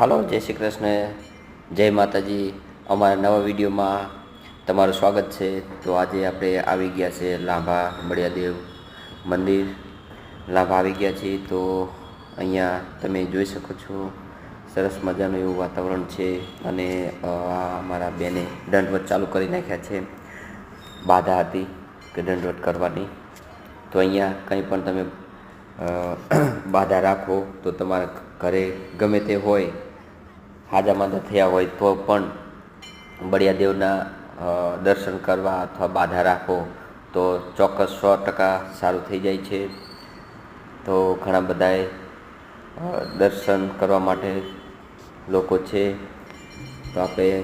હાલો, જય શ્રી કૃષ્ણ. જય માતાજી. અમારા નવા વિડીયોમાં તમારું સ્વાગત છે. તો આજે આપણે આવી ગયા છે લાંભા મળિયાદેવ મંદિર. લાંભા આવી ગયા છીએ, તો અહીંયા તમે જોઈ શકો છો, સરસ મજાનું એવું વાતાવરણ છે અને અમારા બેને દંડવત ચાલુ કરી નાખ્યા છે. બાધા હતી કે દંડવત કરવાની. તો અહીંયા કંઈ પણ તમે બાધા રાખો તો તમારા ઘરે ગમે તે હોય હાજા માંદા થયા હોય તો પણ બળિયાદેવના દર્શન કરવા અથવા બાધા રાખો તો ચોક્કસ સો ટકા સારું થઈ જાય છે. તો ઘણા બધાએ દર્શન કરવા માટે લોકો છે. તો આપણે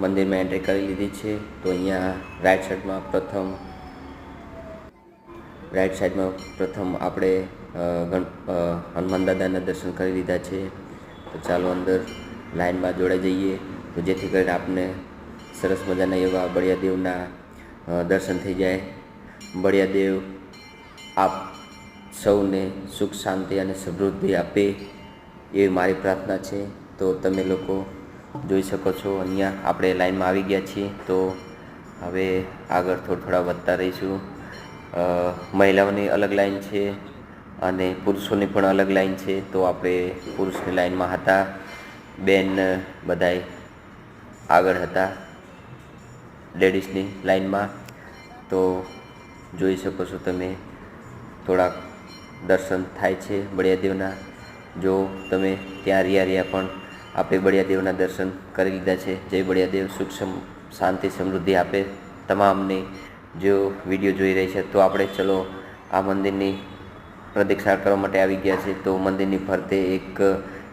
મંદિરમાં એન્ટ્રી કરી લીધી છે. તો અહીંયા રાઈટ સાઈડમાં પ્રથમ રાઈટ સાઈડમાં પ્રથમ આપણે હનુમાન દાદાના દર્શન કરી લીધા છે. તો ચાલો અંદર લાઈનમાં જોડાઈ જઈએ. તો જેથી કરીને આપને સરસ મજાના એવા બળિયાદેવના દર્શન થઈ જાય. બળિયાદેવ આપ સૌને સુખ, શાંતિ અને સમૃદ્ધિ આપે એવી મારી પ્રાર્થના છે. તો તમે લોકો જોઈ શકો છો, અહીંયા આપણે લાઇનમાં આવી ગયા છીએ. તો હવે આગળ થોડા થોડા વધતા રહીશું. મહિલાઓની અલગ લાઇન છે અને પુરુષોની પણ અલગ લાઇન છે. તો આપણે પુરુષની લાઇનમાં હતા. બેન બધાય આગળ હતા લેડીઝની લાઈનમાં. તો જોઈ શકો છો તમે, થોડાક દર્શન થાય છે બળિયાદેવના. જો તમે ત્યાં રહ્યા રહ્યા પણ આપે બળિયાદેવના દર્શન કરી લીધા છે. જય બળિયાદેવ, સુખ શાંતિ, સમૃદ્ધિ આપે તમામને. જો વીડિયો જોઈ રહી છે તો આપણે ચલો આ મંદિરની પ્રદક્ષિણા કરવા માટે આવી ગયા છે. તો મંદિરની ફરતે એક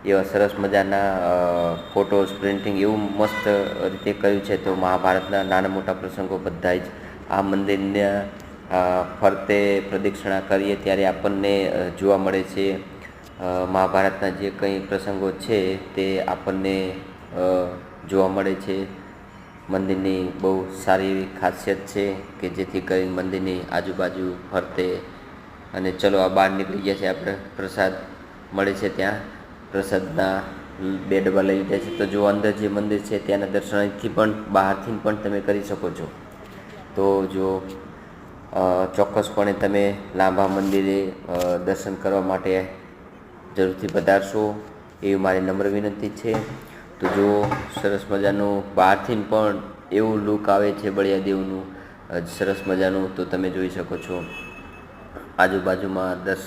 એવા સરસ મજાના ફોટોઝ પ્રિન્ટિંગ એવું મસ્ત રીતે કર્યું છે તો મહાભારતના નાના મોટા પ્રસંગો બધા જ આ મંદિરના ફરતે પ્રદક્ષિણા કરીએ ત્યારે આપણને જોવા મળે છે. મહાભારતના જે કંઈ પ્રસંગો છે તે આપણને જોવા મળે છે. મંદિરની બહુ સારી એવી ખાસિયત છે કે જેથી કરીને મંદિરની આજુબાજુ ફરતે અને ચલો આ બહાર નીકળી ગયા છે આપણે પ્રસાદ મળે છે ત્યાં. પ્રસાદના બે ડબ્બા લઈ લીધા છે. તો જો અંદર જે મંદિર છે ત્યાંના દર્શન અહીંથી પણ બહારથી પણ તમે કરી શકો છો. તો જો ચોક્કસપણે તમે લાંબા મંદિરે દર્શન કરવા માટે જરૂરથી પધારશો એવી મારી નમ્ર વિનંતી છે. તો જો સરસ મજાનું બહારથી પણ એવું લુક આવે છે બળિયાદેવનું દેવનું સરસ મજાનું, તો તમે જોઈ શકો છો. આજુબાજુમાં દર્શન